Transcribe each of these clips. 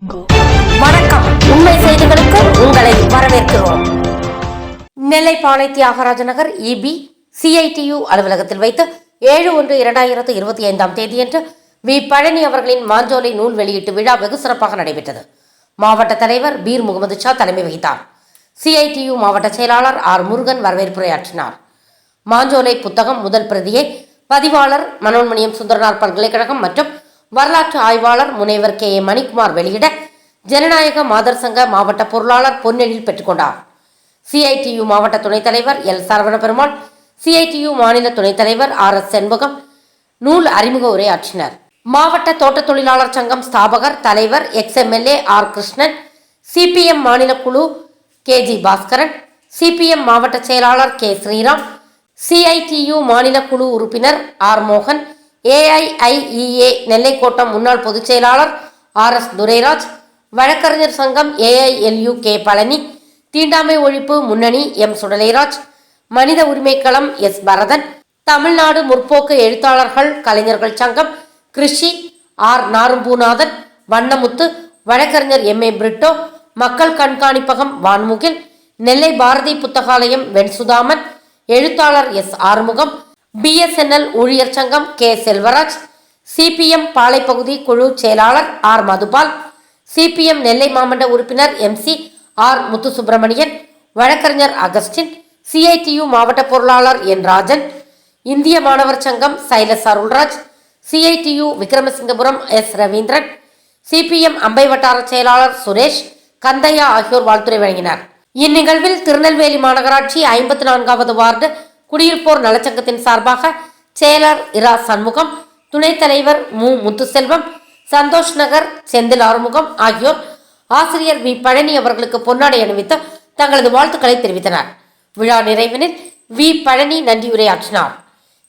வணக்கம். உண்மை செய்திகளுக்கு உங்களை வரவேற்கிறோம். நெல்லை பாளை தியாகராஜ நகர் இபி சிஐடியு அலுவலகத்தில் வைத்து ஏழு ஒன்று இரண்டாயிரத்து இருபத்தி ஐந்தாம் தேதியன்று வி பழனி அவர்களின் மாஞ்சோலை நூல் வெளியீட்டு விழா வெகு சிறப்பாக நடைபெற்றது. மாவட்ட தலைவர் பீர் முகமது ஷா தலைமை வகித்தார். சிஐடியு மாவட்ட செயலாளர் ஆர் முருகன் வரவேற்புரையாற்றினார். மாஞ்சோலை புத்தகம் முதல் பிரதியை பதிவாளர் மனோன்மணியம் சுந்தரனார் பல்கலைக்கழகம் மற்றும் வரலாற்று ஆய்வாளர் முனைவர் கே ஏ மணிக்குமார் வெளியிட ஜனநாயக மாதர் சங்க மாவட்ட பொருளாளர் பொன்னெழில் பெற்றுக்கொண்டார். சிஐடியு மாவட்ட துணைத் தலைவர் எல் சரவண பெருமாள் சிஐடியு மாநில துணைத் தலைவர் ஆர் எஸ் செண்பகம் நூல் அறிமுக உரையாற்றினர். மாவட்ட தோட்ட தொழிலாளர் சங்கம் ஸ்தாபகர் தலைவர் எக்ஸ்எம்எல்ஏ ஆர் கிருஷ்ணன் சிபிஎம் மாநில குழு கே ஜி பாஸ்கரன் சிபிஎம் மாவட்ட செயலாளர் கே ஸ்ரீராம் சிஐடியு மாநில குழு உறுப்பினர் ஆர் மோகன் ஏஐஐஇஏ நெல்லைக்கோட்டம் முன்னாள் பொதுச் செயலாளர் ஆர் எஸ் துரைராஜ் வழக்கறிஞர் சங்கம் ஏஐஎல்யூ கே பழனி தீண்டாமை ஒழிப்பு முன்னணி எம் சுடலைராஜ் மனித உரிமைக்களம் எஸ் பரதன் தமிழ்நாடு முற்போக்கு எழுத்தாளர்கள் கலைஞர்கள் சங்கம் கிருஷி ஆர் நாரும்பூநாதன் வண்ணமுத்து வழக்கறிஞர் எம் ஏ பிரிட்டோ மக்கள் கண்காணிப்பகம் வான்முகில் நெல்லை பாரதி புத்தகாலயம் வெண்சுதாமன் எழுத்தாளர் எஸ் ஆறுமுகம் பிஎஸ்என்எல் ஊழியர் சங்கம் கே செல்வராஜ் சிபிஎம் பாலைப்பகுதி குழு செயலாளர் ஆர் மதுபால் சிபிஎம் நெல்லை மாமண்ட உறுப்பினர் எம் சி ஆர் முத்துசுப்பிரமணியன் வழக்கறிஞர் அகஸ்டின் சிஐடியு மாவட்ட பொருளாளர் என் ராஜன் இந்திய மாணவர் சங்கம் Silas Arulraj CITU Vikramasingapuram S Ravindran CPM Ambai வட்டார செயலாளர் சுரேஷ் கந்தையா ஆகியோர் வாழ்த்துரை வழங்கினார். இந்நிகழ்வில் திருநெல்வேலி மாநகராட்சி ஐம்பத்தி நான்காவது வார்டு குடியிருப்போர் நலச்சங்கத்தின் சார்பாக செயலர் இரா சண்முகம் துணைத் தலைவர் மு. முத்துசெல்வம் சந்தோஷ் நகர் செந்தில் ஆறுமுகம் ஆகியோர் ஆசிரியர் வி. பழனி அவர்களுக்கு பொன்னாடை அணிவித்து தங்களது வாழ்த்துக்களை தெரிவித்தனர். விழா நிறைவினில் வி. பழனி நன்றியுரையாற்றினார்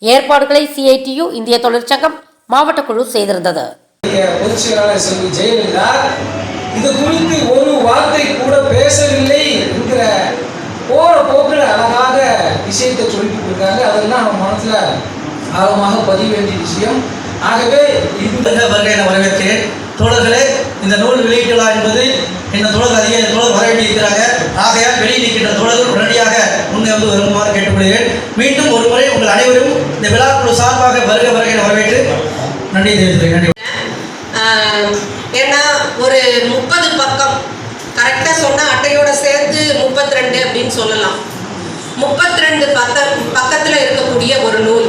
ஏற்பாடுகளை சிஐடியு இந்திய தொழிற்சங்கம் மாவட்ட குழு செய்திருந்தது. ஜெயலலிதா இது குறித்து ஒரு வார்த்தை கூட பேசவில்லை என்கிற போற போக்கில் அழகாக விஷயத்தை சொல்லிட்டு இருக்காங்க அதெல்லாம் நம்ம மனசுல ஆழமாக பதிய வேண்டிய விஷயம். ஆகவே இந்த வருக வரவேற்கிறேன். தோழர்களே இந்த நூல் வெளியீட்டு என்பது இந்த தோழர் அதிக தோழர் வரவேண்டியிருக்கிறாங்க ஆகையால் வெளியிட்டிருக்கின்ற தோழர்கள் உடனடியாக முன்னே வந்து வருமாறு கேட்டுக்கொள்கிறேன். மீண்டும் ஒரு முறை உங்கள் அனைவரும் இந்த விழாக்குழு சார்பாக வருக வருகை வரவேற்று நன்றி தெரிவித்துக்கிறேன் நன்றி. ஏன்னா ஒரு முப்பது கரெக்டாக சொன்னால் அட்டையோட சேர்த்து முப்பத்தி ரெண்டு அப்படின்னு சொல்லலாம். முப்பத்தி ரெண்டு பக்க பக்கத்தில் இருக்கக்கூடிய ஒரு நூல்.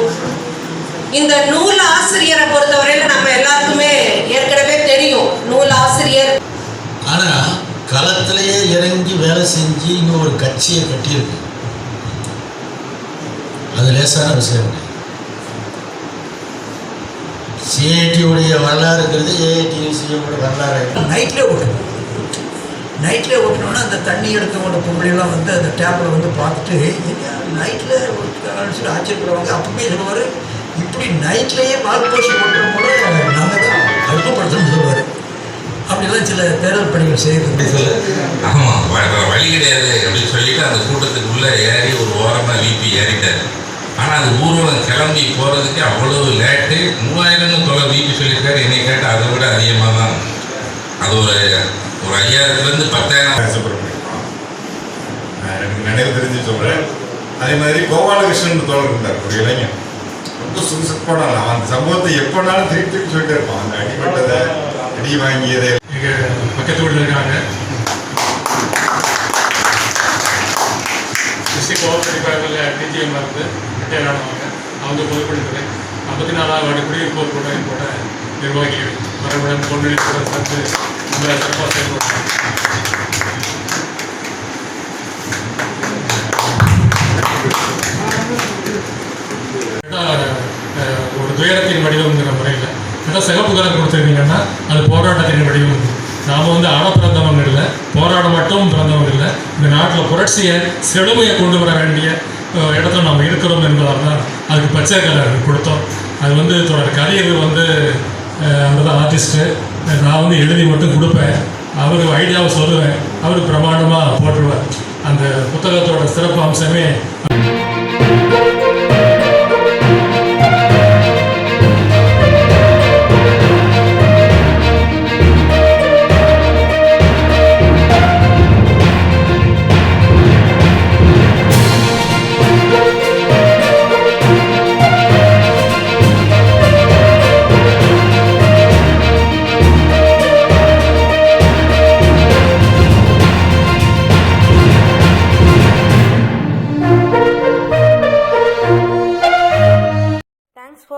இந்த நூல் ஆசிரியரை பொறுத்தவரையில் நம்ம எல்லாருக்குமே ஏற்கனவே தெரியும். நூல் ஆசிரியர். ஆனால் களத்திலேயே இறங்கி வேலை செஞ்சு இங்கே ஒரு கட்சியை கட்டியிருக்கு. அது லேசான விஷயம். இல்லை சிஐடியுடைய வரலாறுங்கிறது ஏஐடியூசியோட வரலாறு நைட்லேயே ஓட்டணும் நைட்லேயே ஓட்டினோன்னா அந்த தண்ணி எடுத்து கொண்ட பொம்பளைலாம் வந்து அந்த டேப்பில் வந்து பார்த்துட்டு நைட்டில் சொல்லி ஆச்சரியப்படுவாங்க. அப்பவுமே சொல்லுவார் இப்படி நைட்லேயே வால் போஸ்ட் ஓட்டுற கூட நாங்கள் தான் கடுப்புப்படுத்தணும்னு சொல்லுவார். அப்படிலாம் சில தேர்தல் பணிகள் செய்கிறது ஆமாம் வழி கிடையாது அப்படின்னு சொல்லிட்டு அந்த கூட்டத்துக்குள்ளே ஏறி ஒரு ஓரமாக வீப்பி ஏறிட்டார். ஆனால் அது ஊர்வலம் கிளம்பி போகிறதுக்கு அவ்வளவு லேட்டு. மூவாயிரம்னு தொலை விபி சொல்லியிருக்காரு. என்னை கேட்டால் அதை விட அதிகமாக தான் அது ஒரு ஒரு ஐயாயிரத்துலேருந்து பத்தாயிரம் நான் எனக்கு நினைவு தெரிஞ்சு சொல்கிறேன் அதே மாதிரி கோபாலகிருஷ்ணன் தோழர் இருந்தார். ஒரு இளைஞன். ரொம்ப சுறுசுறுப்பான அந்த சம்பவத்தை எப்போனாலும் திருப்பி திருப்பி சொல்லிட்டே இருப்பான். அந்த அடிபட்டதை அடி வாங்கியதை. எங்கள் பக்கத்து வீட்டில் இருக்காங்க. டிஸ்ட்ரிக்ட் கோஆபரேட்டிவ் பேங்கில் டிஜிஎம் இருந்து ரிட்டையர் ஆனவங்க அவங்க பொதுப்பணித்துறை ஐம்பத்தி நாலாவது வார்டு குடியிருப்போர் கூட கூட நிர்வாகிகள் மரபுடன் பொன்னெழி கூட ஒரு துயரத்தின் வடிவம்ங்கிற முறையில். ஏதோ சிகப்பு கலர் கொடுத்துருந்தீங்கன்னா அது போராட்டத்தின் வடிவம். நாம் வந்து அட பிறந்தவங்க இல்லை போராட மட்டும் பிறந்தவங்க இல்லை இந்த நாட்டில் புரட்சியை செழுமையை கொண்டு வர வேண்டிய இடத்துல நாம் இருக்கிறோம் என்பதால் தான் அதுக்கு பச்சை கலர் கொடுத்தோம். அது வந்து தொடர் கரியர் வந்து அவர் தான் ஆர்டிஸ்ட்டு நான் வந்து எழுதி மட்டும் கொடுப்பேன். அவர் ஐடியாவை சொல்லுவேன். அவர் பிரமாண்டமாக போட்டுருவார் அந்த புத்தகத்தோட சிறப்பு அம்சமே